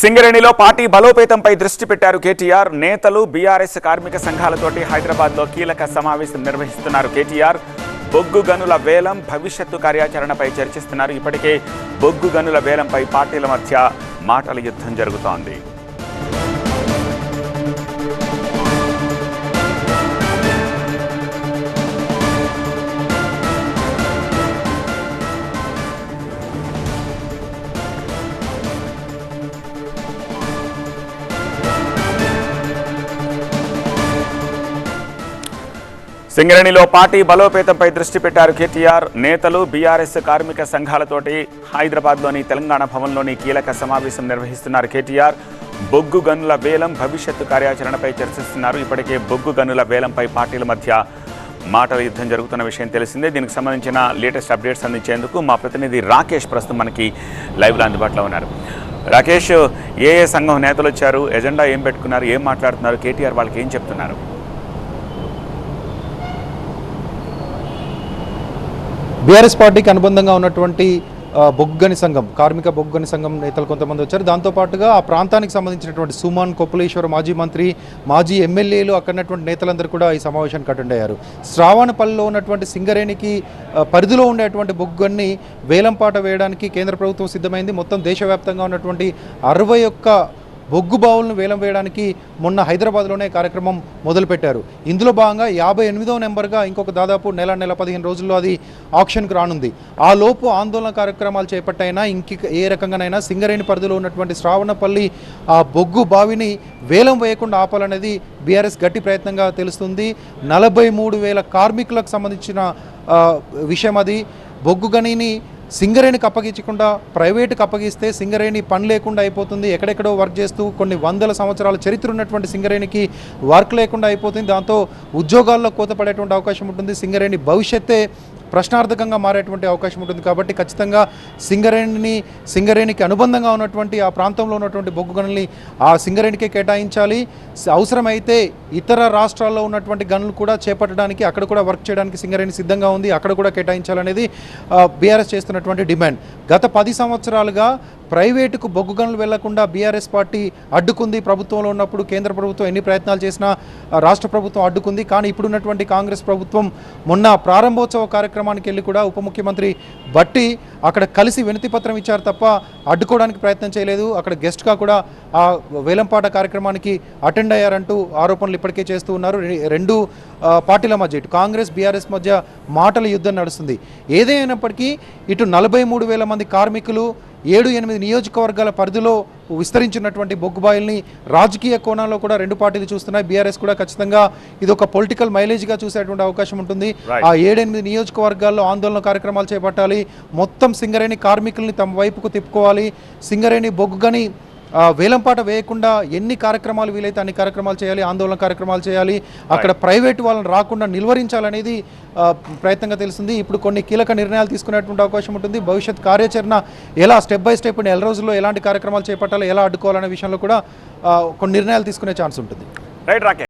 సింగరేణిలో పార్టీ బలోపేతంపై దృష్టి పెట్టారు కేటీఆర్. నేతలు బీఆర్ఎస్ కార్మిక సంఘాలతోటి హైదరాబాద్లో కీలక సమావేశం నిర్వహిస్తున్నారు కేటీఆర్. బొగ్గు గనుల వేలం భవిష్యత్తు కార్యాచరణపై చర్చిస్తున్నారు. ఇప్పటికే బొగ్గు గనుల వేలంపై పార్టీల మధ్య మాటల యుద్ధం జరుగుతోంది. సింగరేణిలో పార్టీ బలోపేతంపై దృష్టి పెట్టారు కేటీఆర్. నేతలు బీఆర్ఎస్ కార్మిక సంఘాలతోటి హైదరాబాద్లోని తెలంగాణ భవన్లోని కీలక సమావేశం నిర్వహిస్తున్నారు కేటీఆర్. బొగ్గు గనుల వేలం భవిష్యత్తు కార్యాచరణపై చర్చిస్తున్నారు. ఇప్పటికే బొగ్గు గనుల వేలంపై పార్టీల మధ్య మాటల యుద్ధం జరుగుతున్న విషయం తెలిసిందే. దీనికి సంబంధించిన లేటెస్ట్ అప్డేట్స్ అందించేందుకు మా ప్రతినిధి రాకేష్ ప్రస్తుతం మనకి లైవ్లో అందుబాటులో ఉన్నారు. రాకేష్ ఏ ఏ సంఘం నేతలు వచ్చారు? ఎజెండా ఏం పెట్టుకున్నారు? ఏం మాట్లాడుతున్నారు? కేటీఆర్ వాళ్ళకి ఏం చెప్తున్నారు? బీఆర్ఎస్ పార్టీకి అనుబంధంగా ఉన్నటువంటి బొగ్గని సంఘం కార్మిక బొగ్గని సంఘం నేతలు కొంతమంది వచ్చారు. దాంతోపాటుగా ఆ ప్రాంతానికి సంబంధించినటువంటి సుమన్ కొప్పలేశ్వర మాజీ మంత్రి మాజీ ఎమ్మెల్యేలు అక్కడ నేతలందరూ కూడా ఈ సమావేశానికి అటెండ్ అయ్యారు. శ్రావణపల్లిలో ఉన్నటువంటి సింగరేణికి పరిధిలో ఉండేటువంటి బొగ్గన్ని వేలంపాట వేయడానికి కేంద్ర ప్రభుత్వం సిద్ధమైంది. మొత్తం దేశవ్యాప్తంగా ఉన్నటువంటి అరవై ఒక్క బొగ్గు బావులను వేలం వేయడానికి మొన్న హైదరాబాద్లోనే కార్యక్రమం మొదలుపెట్టారు. ఇందులో భాగంగా యాభై ఎనిమిదవ నెంబర్గా ఇంకొక దాదాపు నెల నెల పదిహేను రోజుల్లో అది ఆప్షన్కు రానుంది. ఆ లోపు ఆందోళన కార్యక్రమాలు చేపట్టైనా ఇంక ఏ రకంగానైనా సింగరేణి పరిధిలో ఉన్నటువంటి శ్రావణపల్లి ఆ బొగ్గు బావిని వేలం వేయకుండా ఆపాలనేది బీఆర్ఎస్ గట్టి ప్రయత్నంగా తెలుస్తుంది. నలభై మూడు వేల కార్మికులకు సంబంధించిన విషయం అది. బొగ్గు గనిని సింగరేణికి అప్పగించకుండా ప్రైవేటుకి అప్పగిస్తే సింగరేణి పని లేకుండా అయిపోతుంది. ఎక్కడెక్కడో వర్క్ చేస్తూ కొన్ని వందల సంవత్సరాల చరిత్ర ఉన్నటువంటి సింగరేణికి వర్క్ లేకుండా అయిపోతుంది. దాంతో ఉద్యోగాల్లో కోత పడేటువంటి అవకాశం ఉంటుంది. సింగరేణి భవిష్యత్తే ప్రశ్నార్థకంగా మారేటువంటి అవకాశం ఉంటుంది కాబట్టి ఖచ్చితంగా సింగరేణిని సింగరేణికి అనుబంధంగా ఉన్నటువంటి ఆ ప్రాంతంలో ఉన్నటువంటి బొగ్గు గనుల్ని ఆ సింగరేణికే కేటాయించాలి. అవసరమైతే ఇతర రాష్ట్రాల్లో ఉన్నటువంటి గనులు కూడా చేపట్టడానికి అక్కడ కూడా వర్క్ చేయడానికి సింగరేణి సిద్ధంగా ఉంది. అక్కడ కూడా కేటాయించాలనేది బీఆర్ఎస్ చేస్తున్నటువంటి డిమాండ్. గత పది సంవత్సరాలుగా ప్రైవేటుకు బొగ్గు గనులు వెళ్ళకుండా బీఆర్ఎస్ పార్టీ అడ్డుకుంది. ప్రభుత్వంలో ఉన్నప్పుడు కేంద్ర ప్రభుత్వం ఎన్ని ప్రయత్నాలు చేసినా రాష్ట్ర ప్రభుత్వం అడ్డుకుంది. కానీ ఇప్పుడున్నటువంటి కాంగ్రెస్ ప్రభుత్వం మొన్న ప్రారంభోత్సవ కార్యక్రమానికి వెళ్ళి కూడా ఉప ముఖ్యమంత్రి బట్టి అక్కడ కలిసి వినతి పత్రం ఇచ్చారు తప్ప అడ్డుకోవడానికి ప్రయత్నం చేయలేదు. అక్కడ గెస్ట్గా కూడా ఆ వేలంపాట కార్యక్రమానికి అటెండ్ అయ్యారంటూ ఆరోపణలు ఇప్పటికే చేస్తూ ఉన్నారు. రెండు పార్టీల మధ్య ఇటు కాంగ్రెస్ బీఆర్ఎస్ మధ్య మాటల యుద్ధం నడుస్తుంది. ఏదైనప్పటికీ ఇటు నలభై మూడు వేల మంది కార్మికులు ఏడు ఎనిమిది నియోజకవర్గాల పరిధిలో విస్తరించినటువంటి బొగ్గుబాయిల్ని రాజకీయ కోణంలో కూడా రెండు పార్టీలు చూస్తున్నాయి. బీఆర్ఎస్ కూడా ఖచ్చితంగా ఇది ఒక పొలిటికల్ మైలేజ్గా చూసేటువంటి అవకాశం ఉంటుంది. ఆ ఏడెనిమిది నియోజకవర్గాల్లో ఆందోళన కార్యక్రమాలు చేపట్టాలి. మొత్తం సింగరేణి కార్మికుల్ని తమ వైపుకు తిప్పుకోవాలి. సింగరేణి బొగ్గుగని వేలంపాట వేయకుండా ఎన్ని కార్యక్రమాలు వీలైతే అన్ని కార్యక్రమాలు చేయాలి ఆందోళన కార్యక్రమాలు చేయాలి అక్కడ ప్రైవేట్ వాళ్ళని రాకుండా నిలువరించాలనేది ప్రయత్నంగా తెలుస్తుంది. ఇప్పుడు కొన్ని కీలక నిర్ణయాలు తీసుకునేటువంటి అవకాశం ఉంటుంది. భవిష్యత్ కార్యాచరణ ఎలా స్టెప్ బై స్టెప్ నెల రోజుల్లో ఎలాంటి కార్యక్రమాలు చేపట్టాలి ఎలా అడ్డుకోవాలనే విషయంలో కూడా కొన్ని నిర్ణయాలు తీసుకునే ఛాన్స్ ఉంటుంది. రైట్ రాకేష్